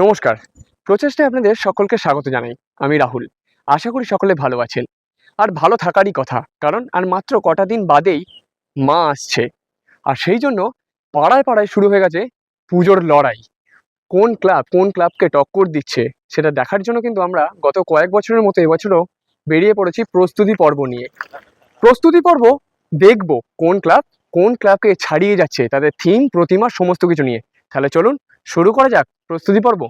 নমস্কার। প্রচেষ্টায় আপনাদের সকলকে স্বাগত জানাই। আমি রাহুল। আশা করি সকলে ভালো আছেন। আর ভালো থাকারই কথা, কারণ আর মাত্র কটা দিন বাদেই মা আসছে। আর সেই জন্য পাড়ায় পাড়ায় শুরু হয়ে গেছে পুজোর লড়াই। কোন ক্লাব, কোন ক্লাবকে টক্কর দিচ্ছে, সেটা দেখার জন্য কিন্তু আমরা গত কয়েক বছরের মতো এবছরও বেরিয়ে পড়েছি প্রস্তুতি পর্ব নিয়ে। প্রস্তুতি পর্ব দেখব কোন ক্লাব, কোন ক্লাবকে ছাড়িয়ে যাচ্ছে, তাদের থিম, প্রতিমা, সমস্ত কিছু নিয়ে। তাহলে চলুন শুরু করা যাক, প্রস্তুতি পর্ব।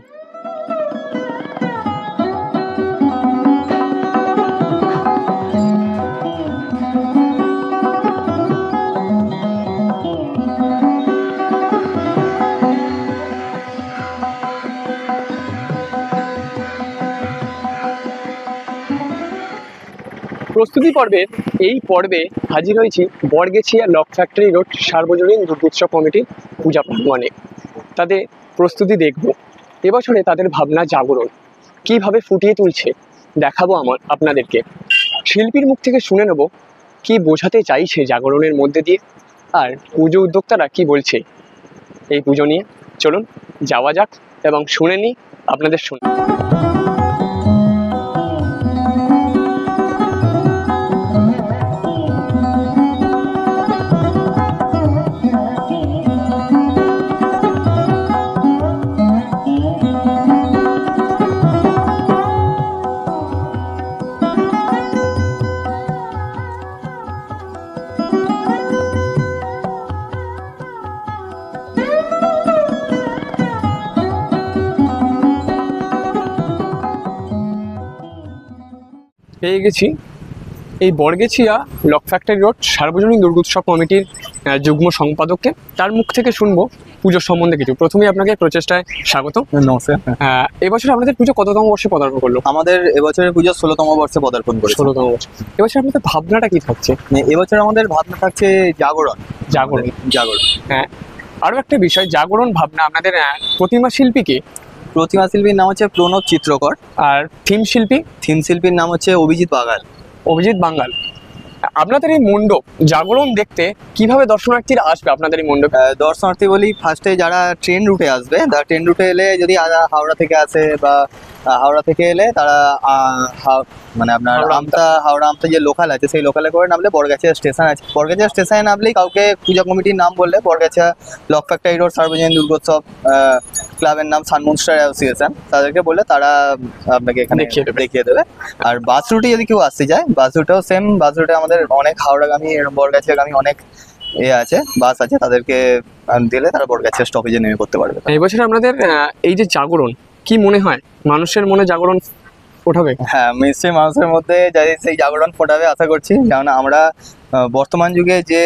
প্রস্তুতি পর্বে, এই পর্বে হাজির হয়েছি বরগেছিয়া লক ফ্যাক্টরি রোড সার্বজনীন দুর্গোৎসব কমিটির পূজা প্রাঙ্গণে। তাদের প্রস্তুতি দেখব। এবছরে তাদের ভাবনা জাগরণ। কীভাবে ফুটিয়ে তুলছে, দেখাবো আমার আপনাদেরকে। শিল্পীর মুখ থেকে শুনে নেব, কি বোঝাতে চাইছে জাগরণের মধ্যে দিয়ে, আর পুজো উদ্যোক্তারা কি বলছে। এই পুজো নিয়ে চলুন, যাওয়া যাক এবং শুনে নিই আপনাদের শুনে পেয়ে গেছি। এই বর্গেছিয়া লক ফ্যাক্টরি রোড সার্বজনীন দুর্গোৎসব কমিটির যুগ্ম সম্পাদককে। তার মুখ থেকে শুনব পুজোর সম্বন্ধে কিছু। প্রথমেই আপনাকে প্রচেষ্টায় স্বাগত এবছর আপনাদের পুজো কততম বর্ষে পদার্পণ করল? আমাদের এবছরের পুজো ষোলোতম বর্ষে পদার্পণ করেছে। ষোলোতম বর্ষ। এবছর আপনাদের ভাবনাটা কি থাকছে? মানে এবছর আমাদের ভাবনা থাকছে জাগরণ। জাগরণ। জাগরণ। হ্যাঁ। আরও একটা বিষয় জাগরণ ভাবনা। আপনাদের প্রতিমা শিল্পীকে প্রতিমা শিল্পীর নাম হচ্ছে প্রণব চিত্রকর। আর থিম শিল্পী? থিম শিল্পীর নাম হচ্ছে অভিজিৎ বাগাল। অভিজিৎ বাঙ্গাল আপনাদের এই মণ্ডপ জাগরণ দেখতে কীভাবে দর্শনার্থীরা আসবে আপনাদের এই মণ্ডপ দর্শনার্থী বলি ফার্স্টে যারা ট্রেন রুটে আসবে ট্রেন রুটে এলে যদি হাওড়া থেকে আসে বা হাওড়া থেকে এলে তারা মানে আপনার আমতা। হাওড়া আমতা যে লোকাল আছে সেই লোকালে করে নামলে বরগাছিয়া স্টেশন আছে। বরগাছিয়া স্টেশনে নামলেই কাউকে পূজা কমিটির নাম বললে বরগাছিয়া লক ফ্যাক্টরি রোড সার্বজনীন দুর্গোৎসব ক্লাবের নাম সানমুনস্টার অ্যাসোসিয়েশন তাদেরকে বললে তারা আপনাকে এখানে দেখিয়ে দেবে। দেবে। আর বাস রুটে যদি কেউ আসতে যায় বাস রুটেও সেম বাস রুটে আমাদের অনেক হাওড়াগামী বরগাছিয়াগামী অনেক এ আছে বাস আছে তাদেরকে দিলে তারা বরগাছিয়া স্টপেজে নেমে করতে পারবে। এবছর আপনাদের এই যে জাগরণ কি মনে হয়? মানুষের মনে জাগরণ ওঠাবে হ্যাঁ নিশ্চয়ই মানুষের মধ্যে যাই সেই জাগরণ ফোটাবে আশা করছি। কারণ আমরা বর্তমান যুগে যে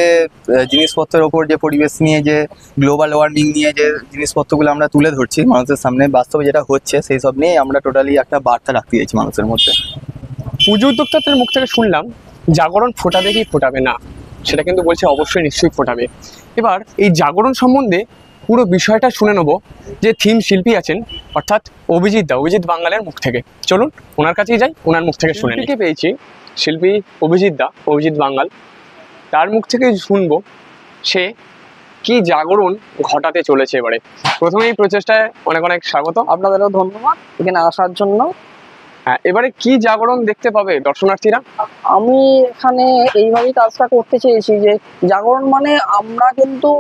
জিনিসপত্রের ওপর যে পরিবেশ নিয়ে যে গ্লোবাল ওয়ার্মিং নিয়ে যে জিনিসপত্রগুলো আমরা তুলে ধরছি মানুষের সামনে বাস্তবে যেটা হচ্ছে সেই সব নিয়ে আমরা টোটালি একটা বার্তা রাখতে চাইছি মানুষের মধ্যে। পুজো উদ্যোক্তাদের মুখ থেকে শুনলাম জাগরণ ফোটাবে কি ফোটাবে না? সেটা কিন্তু বলছে অবশ্যই নিশ্চয়ই ফোটাবে। এবার এই জাগরণ সম্বন্ধে পুরো বিষয়টা শুনে নেব যে থিম শিল্পী আছেন অর্থাৎ অভিজিৎ দা অভিজিৎ বাঙ্গালের মুখ থেকে। চলুন ওনার কাছেই যাই ওনার মুখ থেকে শুনে নিকে পেয়েছি শিল্পী অভিজিৎ দা অভিজিৎ বাঙ্গাল। তার মুখ থেকে শুনব সে কি জাগরণ ঘটাতে চলেছে এবারে। প্রথমে এই প্রচেষ্টায় অনেক অনেক স্বাগত আপনাদেরও ধন্যবাদ। এখানে আসার জন্য হ্যাঁ, এবারে কি জাগরণ দেখতে পাবে দর্শনার্থীরা? আমি এখানে এইভাবেই কাজটা করতে চেয়েছি যে জাগরণ মানে আমরা কিন্তু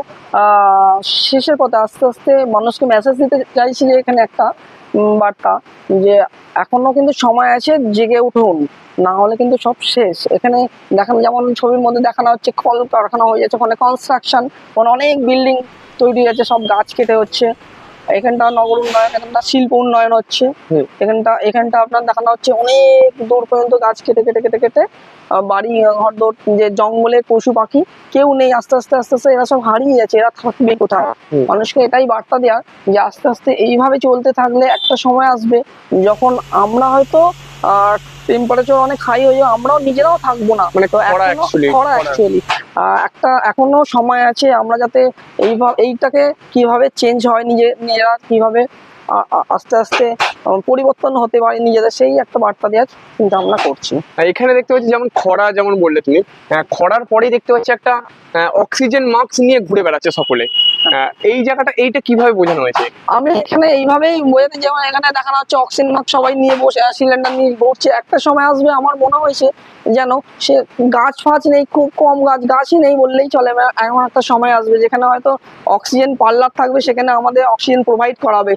শেষের পথে আস্তে আস্তে মানুষকে মেসেজ দিতে চাইছি যে এখানে একটা বার্তা যে এখনও কিন্তু সময় আছে জেগে উঠুন না হলে কিন্তু সব শেষ। এখানে দেখানো যেমন ছবির মধ্যে দেখানো হচ্ছে কল কারখানা হয়ে যাচ্ছে ওখানে কনস্ট্রাকশন ওখানে অনেক বিল্ডিং তৈরি হচ্ছে সব গাছ কেটে হচ্ছে। এখানটা নগর উন্নয়ন এখানটা শিল্প উন্নয়ন হচ্ছে। এখানটা এখানটা আপনার দেখানো হচ্ছে অনেক দূর পর্যন্ত গাছ কেটে কেটে কেটে কেটে বাড়ি ঘর দৌড় যে জঙ্গলে পশু পাখি কেউ নেই। আস্তে আস্তে আস্তে আস্তে এরা সব হারিয়ে যাচ্ছে এরা থাকবে কোথায়? মানুষকে এটাই বার্তা দেওয়ার যে আস্তে আস্তে এইভাবে চলতে থাকলে একটা সময় আসবে যখন আমরা হয়তো টেম্পারেচার অনেক হাই হয়ে যাবে আমরাও নিজেরাও থাকব না। মানে খরা। অ্যাকচুয়ালি একটা এখনও সময় আছে আমরা যাতে এইভাবে এইটাকে কীভাবে চেঞ্জ হয় নিজে নিজেরা কীভাবে আস্তে আস্তে পরিবর্তন হতে পারে নিজেদের সেই একটা বার্তা দেওয়ার চিন্তা ভাবনা করছি। আর এখানে দেখতে পাচ্ছি যেমন খরা যেমন বললে তুমি খরার পরেই দেখতে পাচ্ছি একটা অক্সিজেন মাস্ক নিয়ে ঘুরে বেড়াচ্ছে সকলে। এই জায়গাটা এইটা কীভাবে বোঝানো হয়েছে? আমি এখানে এইভাবেই বোঝাতে যেমন এখানে দেখানো হচ্ছে অক্সিজেন মাস্ক সবাই নিয়ে বসে সিলিন্ডার নিয়ে বসছে। একটা সময় আসবে আমার মনে হয়েছে যেন সে গাছ ফাছ নেই খুব কম গাছ গাছই নেই বললেই চলে। এমন একটা সময় আসবে যেখানে হয়তো অক্সিজেন পার্লার থাকবে সেখানে আমাদের অক্সিজেন প্রোভাইড করাবে।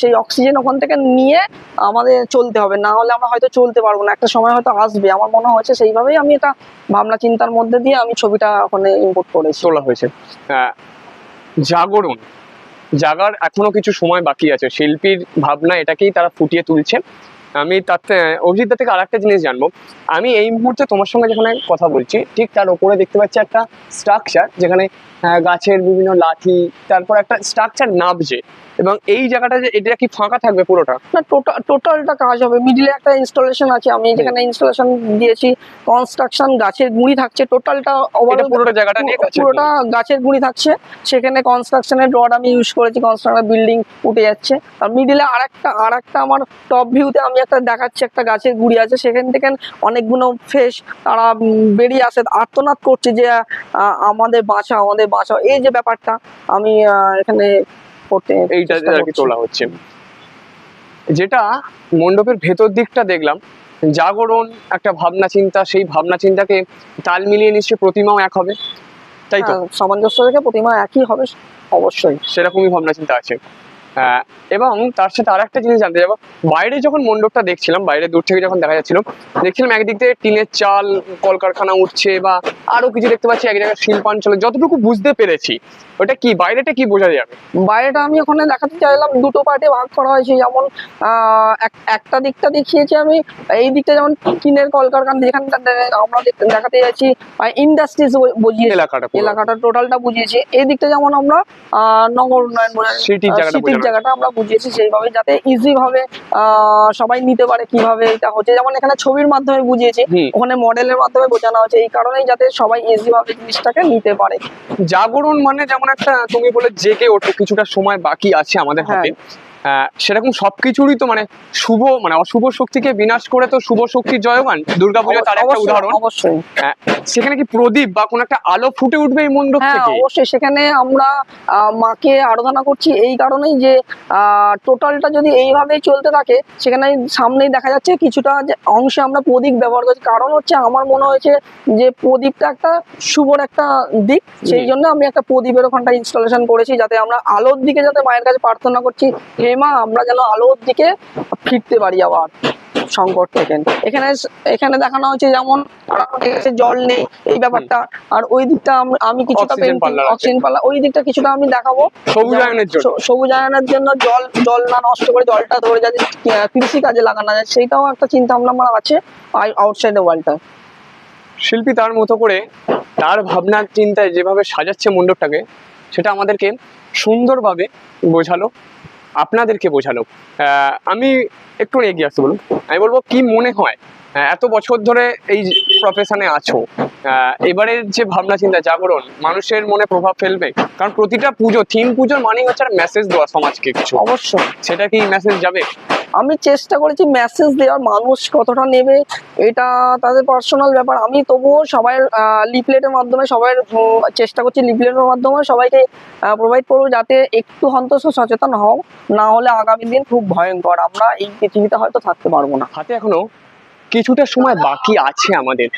সেই অক্সিজেন ওখান থেকে নিয়ে আমাদের চলতে হবে না হলে আমরা হয়তো চলতে পারব না। একটা সময় হয়তো আসবে আমার মনে হয়েছে সেইভাবেই আমি এটা ভাবনা চিন্তার মধ্যে দিয়ে আমি ছবিটা ওখানে ইম্পোর্ট করেছি। তোলা হয়েছে। জাগরণ। জাগার এখনও কিছু সময় বাকি আছে। শিল্পীর ভাবনা এটাকেই তারা ফুটিয়ে তুলছে। আমি তাতে অভিজিৎ থেকে আরেকটা জিনিস জানব। আমি এই মুহূর্তে তোমার সঙ্গে যেখানে কথা বলছি, ঠিক তার ওপরে দেখতে পাচ্ছি একটা স্ট্রাকচার যেখানে গাছের বিভিন্ন লাঠি, তারপর একটা স্ট্রাকচার নাবছে এবং এই জায়গাটা যে এটা কি ফাঁকা থাকবে পুরোটা? না টোটাল টোটালটা কাজ হবে। মিডিলে একটা ইনস্টলেশন আছে আমি যেখানে ইনস্টলেশন দিয়েছি কনস্ট্রাকশন গাছের গুঁড়ি থাকছে টোটালটা ওভারঅল পুরোটা জায়গাটা নিয়ে পুরোটা গাছের গুঁড়ি থাকছে। সেখানে কনস্ট্রাকশনের রড আমি ইউজ করেছি কনস্ট্রাকশন বিল্ডিং উঠে যাচ্ছে। আর মিডিলে আরেকটা আরেকটা আমার টপ ভিউতে আমি একটা দেখাচ্ছি একটা গাছের গুঁড়ি আছে। সেখান থেকে অনেকগুলো ফেস তারা বেরিয়ে আসে। আর্তনাদ করছে যে আমাদের বাঁচাও আমাদের বাঁচাও এই যে ব্যাপারটা আমি এখানে করতে এইটা আর কি তোলা হচ্ছে। যেটা মণ্ডপের ভেতর দিকটা দেখলাম জাগরণ একটা ভাবনা চিন্তা সেই ভাবনা চিন্তাকে তাল মিলিয়ে নিশ্চয়ই প্রতিমাও এক হবে তাই তো? হ্যাঁ, সামঞ্জস্য রেখে প্রতিমা একই হবে অবশ্যই। সেরকমই ভাবনা চিন্তা আছে। এবং তার সাথে আর একটা জিনিস জানতে যাব বাইরে যখন মণ্ডপটা দেখছিলাম বাইরে দূর থেকে যখন দেখা যাচ্ছিল দেখছিলাম একদিক থেকে টিনের চাল কলকারখানা উঠছে বা আরও কিছু দেখতে পাচ্ছি এক জায়গায় শিল্পাঞ্চলে। যতটুকু বুঝতে পেরেছি ওটা কি? বাইরেটা কি বোঝা যাবে? বাইরেটা আমি ওখানে দেখাতে চাইলাম দুটো পার্টে ভাগ করা হয়েছে। যেমন আহ, একটা দিকটা দেখিয়েছি আমি এই দিকটা যেমন টিনের কলকারখানা যেখানটা আমরা দেখাতে যাচ্ছি ইন্ডাস্ট্রিজ বুঝিয়ে এলাকাটা এলাকাটা টোটালটা বুঝিয়েছি। এই দিকটা যেমন আমরা আহ, নগর উন্নয়ন সিটির জায়গাটা আমরা বুঝিয়েছি সেইভাবে যাতে ইজি ভাবে আহ, সবাই নিতে পারে কীভাবে এটা হচ্ছে। যেমন এখানে ছবির মাধ্যমে বুঝিয়েছি ওখানে মডেলের মাধ্যমে বোঝানো হচ্ছে। এই কারণেই যাতে সবাই ইজি ভাবে জিনিসটাকে নিতে পারে। জাগরণ মানে যেমন একটা তুমি বলে জেগে ওঠো কিছুটা সময় বাকি আছে আমাদের হ্যাঁ। হাতে সেরকম সবকিছুরই তো মানে শুভ মানে অশুভ শক্তিকে বিনাশ করে তো শুভ শক্তির জয়গান। দুর্গাপূজা তার একটা উদাহরণ। অবশ্যই। সেখানে কি প্রদীপ বা কোনো একটা আলো ফুটে উঠবে এই মণ্ডপ হ্যাঁ থেকে? অবশ্যই। সেখানে আমরা মাকে আরাধনা করছি এই কারণেই যে টোটালটা যদি এইভাবেই চলতে থাকে সেখানে সামনেই দেখা যাচ্ছে কিছুটা যে অংশে আমরা প্রদীপ ব্যবহার করছি। কারণ হচ্ছে আমার মনে হয়েছে যে প্রদীপটা একটা শুভর একটা দিক। সেই জন্য আমি একটা প্রদীপের ওখানটা ইনস্টলেশন করেছি যাতে আমরা আলোর দিকে যাতে মায়ের কাছে প্রার্থনা করছি। হে মা আমরা যেন আলোর দিকে ফিরতে পারি আবার সংকট থেকে। এখানে এখানে দেখানো হচ্ছে যেমন জল নেই এই ব্যাপারটা। আর ওই দিকটা আমি কিছুটা। অক্সিজেন পাল্লা ওই দিকটা কিছুটা আমি দেখাবো। সবুজায়নের জন্য। সবুজায়নের জন্য জল জল না নষ্ট করে জলটা ধরে যাতে কৃষি কাজে লাগানো যায় সেইটাও একটা চিন্তা ভাবনা আমার আছে আউটসাইড ওয়ার্ল্ডটা শিল্পী তার মতো করে তার ভাবনার চিন্তায় যেভাবে সাজাচ্ছে মণ্ডপটাকে সেটা আমাদেরকে সুন্দরভাবে বোঝালো। আপনাদেরকে বোঝালো আমি একটু এগিয়ে আসতে বলুন। আমি বলব কি মনে হয় এত বছর ধরে এই প্রফেশনে আছো? এবারে এবারের যে ভাবনা চিন্তা জাগরণ মানুষের মনে প্রভাব ফেলবে? কারণ প্রতিটা পুজো থিম পুজোর মানেই হচ্ছে মেসেজ দেওয়া সমাজকে কিছু। অবশ্যই। সেটা কি মেসেজ যাবে? আমি চেষ্টা করেছি মেসেজ দেওয়ার, মানুষ কতটা নেবে, এটা তাদের পার্সোনাল ব্যাপার। আমি তবুও সবাই লিফলেটের মাধ্যমে সবাই চেষ্টা করছি লিফলেটের মাধ্যমে সবাইকে প্রোভাইড করব যাতে একটু অন্তত সচেতন হও, না হলে আগামী দিন খুব ভয়ঙ্কর। আমরা এই পৃথিবীতে হয়তো থাকতে পারব না। হাতে এখনও কিছুটা সময় বাকি আছে আমাদের।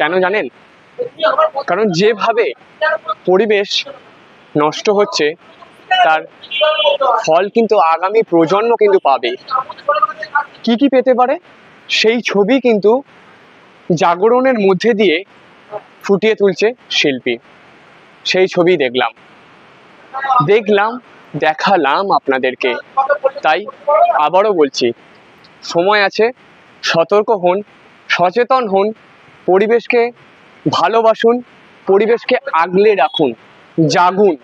কেন জানেন? কারণ যেভাবে পরিবেশ নষ্ট হচ্ছে তার ফল কিন্তু আগামী প্রজন্ম কিন্তু পাবে। কি কি পেতে পারে? সেই ছবি কিন্তু জাগরণের মধ্যে দিয়ে ফুটিয়ে তুলছে শিল্পী। সেই ছবি দেখলাম। দেখলাম, দেখালাম আপনাদেরকে। তাই আবারও বলছি, সময় আছে, সতর্ক হন, সচেতন হন, পরিবেশকে ভালোবাসুন, পরিবেশকে আগলে রাখুন, জাগুন।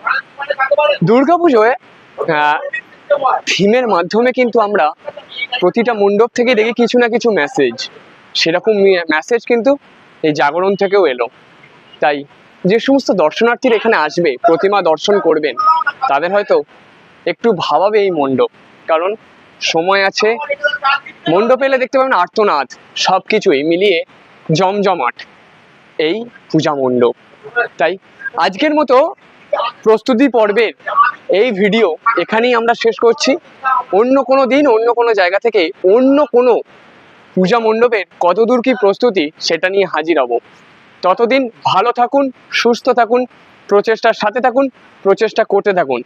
দুর্গাপুজোয় থিমের মাধ্যমে কিন্তু আমরা প্রতিটা মণ্ডপ থেকে দেখি কিছু না কিছু মেসেজ সেরকম মেসেজ কিন্তু এই জাগরণ থেকেও এলো। তাই যে সমস্ত দর্শনার্থীরা এখানে আসবে প্রতিমা দর্শন করবেন তাদের হয়তো একটু ভাবাবে এই মণ্ডপ। কারণ সময় আছে মণ্ডপে এলে দেখতে পাবেন আর্তনাদ সব কিছুই মিলিয়ে জমজমাট এই পূজা মণ্ডপ। তাই আজকের মতো প্রস্তুতি পর্বের এই ভিডিও এখানেই আমরা শেষ করছি। অন্য কোনো দিন, অন্য কোনো জায়গা থেকে, অন্য কোনো পূজা মণ্ডপের কতদূর কি প্রস্তুতি সেটা নিয়ে হাজির হব। ততদিন ভালো থাকুন, সুস্থ থাকুন, প্রচেষ্টার সাথে থাকুন, প্রচেষ্টা করতে থাকুন।